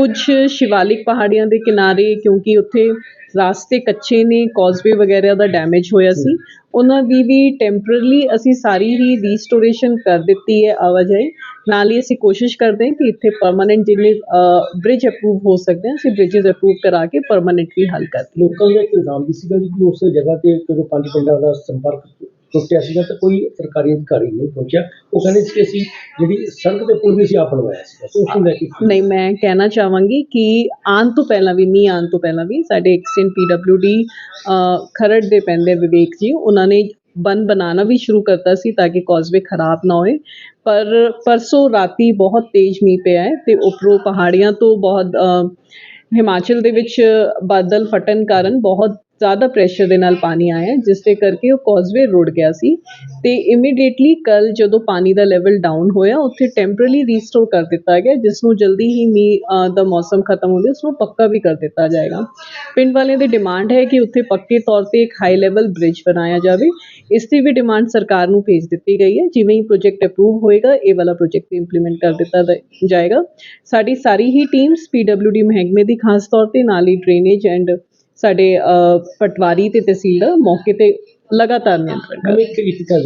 ਕੁਝ ਸ਼ਿਵਾਲਿਕ ਪਹਾੜੀਆਂ ਦੇ ਕਿਨਾਰੇ, ਕਿਉਂਕਿ ਉੱਥੇ ਰਾਸਤੇ ਕੱਚੇ ਨੇ ਕੌਜ਼ਵੇ ਵਗੈਰਾ ਦਾ ਡੈਮੇਜ ਹੋਇਆ ਸੀ। ਉਹਨਾਂ ਦੀ ਵੀ ਟੈਂਪਰੇਰੀ ਅਸੀਂ ਸਾਰੀ ਹੀ ਰੀਸਟੋਰੇਸ਼ਨ ਕਰ ਦਿੱਤੀ ਹੈ ਆਵਾਜਾਈ। ਨਾਲ ਹੀ ਅਸੀਂ ਕੋਸ਼ਿਸ਼ ਕਰਦੇ ਹਾਂ ਕਿ ਇੱਥੇ ਪਰਮਾਨੈਂਟ ਜਿੰਨੇ ਬ੍ਰਿਜ ਅਪਰੂਵ ਹੋ ਸਕਦੇ ਆ ਅਸੀਂ ਬ੍ਰਿਜਸ ਅਪਰੂਵ ਕਰਾ ਕੇ ਪਰਮਾਨੈਂਟਲੀ ਹੱਲ ਕਰ ਦਈਏ ਲੋਕਾਂ ਦਾ ਇੱਕ ਇਲਜ਼ਾਮ ਵੀ ਸੀਗਾ ਕਿ ਉਸ ਜਗ੍ਹਾ ਤੇ ਜਦੋਂ ਪੰਜ ਪਿੰਡਾਂ ਦਾ ਸੰਪਰਕ ਟੁੱਟਿਆ ਸੀਗਾ ਤਾਂ ਕੋਈ ਸਰਕਾਰੀ ਅਧਿਕਾਰੀ ਨਹੀਂ ਪਹੁੰਚਿਆ। ਉਹ ਕਹਿੰਦੇ ਸੀ ਕਿ ਅਸੀਂ ਜਿਹੜੀ ਸੜਕ ਦੇ ਪੁਲ ਵੀ ਅਸੀਂ ਆਪ ਬਣਵਾਇਆ ਸੀ ਉਸ ਨੂੰ ਲੈ ਕੇ ਨਹੀਂ, ਮੈਂ ਕਹਿਣਾ ਚਾਹਾਂਗੀ ਕਿ ਆਉਣ ਤੋਂ ਪਹਿਲਾਂ ਵੀ ਮੀਂਹ ਆਉਣ ਤੋਂ ਪਹਿਲਾਂ ਵੀ ਸਾਡੇ ਐਕਸਿਨ ਪੀਡਬਲਿਊਡੀ ਖਰੜ ਦੇ ਪੈਂਦੇ ਵਿਵੇਕ ਜੀ, ਉਹਨਾਂ ਨੇ ਬਨ ਬਣਾਉਣਾ ਵੀ ਸ਼ੁਰੂ ਕਰਤਾ ਸੀ ਤਾਂ ਕਿ ਕੌਜ਼ਵੇ ਖਰਾਬ ਨਾ ਹੋਏ। ਪਰ ਪਰਸੋਂ ਰਾਤੀ ਬਹੁਤ ਤੇਜ਼ ਮੀਂਹ ਪਿਆ ਹੈ ਤੇ ਉੱਪਰੋਂ ਪਹਾੜੀਆਂ ਤੋਂ ਬਹੁਤ ਹਿਮਾਚਲ ਦੇ ਵਿੱਚ ਬਾਦਲ ਫਟਣ ਕਾਰਨ ਬਹੁਤ ਜ਼ਿਆਦਾ ਪ੍ਰੈਸ਼ਰ ਦੇ ਨਾਲ ਪਾਣੀ ਆਇਆ, ਜਿਸ ਦੇ ਕਰਕੇ ਉਹ ਕੌਜ਼ਵੇ ਰੁੜ ਗਿਆ ਸੀ ਤੇ ਇਮੀਡੀਏਟਲੀ ਕੱਲ ਜਦੋਂ ਪਾਣੀ ਦਾ ਲੈਵਲ ਡਾਊਨ ਹੋਇਆ, ਉੱਥੇ ਟੈਂਪਰੇਰੀ ਰੀਸਟੋਰ ਕਰ ਦਿੱਤਾ ਗਿਆ ਜਿਸ ਨੂੰ ਜਲਦੀ ਹੀ ਮੀਂਹ ਦਾ ਮੌਸਮ ਖਤਮ ਹੁੰਦੇ ਉਸ ਨੂੰ ਪੱਕਾ ਵੀ ਕਰ ਦਿੱਤਾ ਜਾਏਗਾ। ਪਿੰਡ ਵਾਲਿਆਂ ਦੀ ਡਿਮਾਂਡ ਹੈ ਕਿ ਉੱਥੇ ਪੱਕੇ ਤੌਰ ਤੇ ਇੱਕ ਹਾਈ ਲੈਵਲ ਬ੍ਰਿਜ ਬਣਾਇਆ ਜਾਵੇ। ਇਸ ਦੀ ਵੀ ਡਿਮਾਂਡ ਸਰਕਾਰ ਨੂੰ ਭੇਜ ਦਿੱਤੀ ਗਈ ਹੈ। ਜਿਵੇਂ ਹੀ ਪ੍ਰੋਜੈਕਟ ਅਪਰੂਵ ਹੋਏਗਾ, ਇਹ ਵਾਲਾ ਪ੍ਰੋਜੈਕਟ ਵੀ ਇੰਪਲੀਮੈਂਟ ਕਰ ਦਿੱਤਾ ਜਾਏਗਾ। ਸਾਡੀ ਸਾਰੀ ਹੀ ਟੀਮਸ ਪੀਡਬਲਿਊਡੀ ਮਹਿਕਮੇ ਦੀ ਖਾਸ ਤੌਰ ਤੇ ਨਾਲ ਹੀ ਡਰੇਨੇਜ ਐਂਡ ਸਾਡੇ ਅ, ਪਟਵਾਰੀ ਤੇ ਤਹਿਸੀਲਦਾਰ ਮੌਕੇ ਤੇ ਲਗਾਤਾਰ ਨਿਯੰਤਰਣ ਕਰ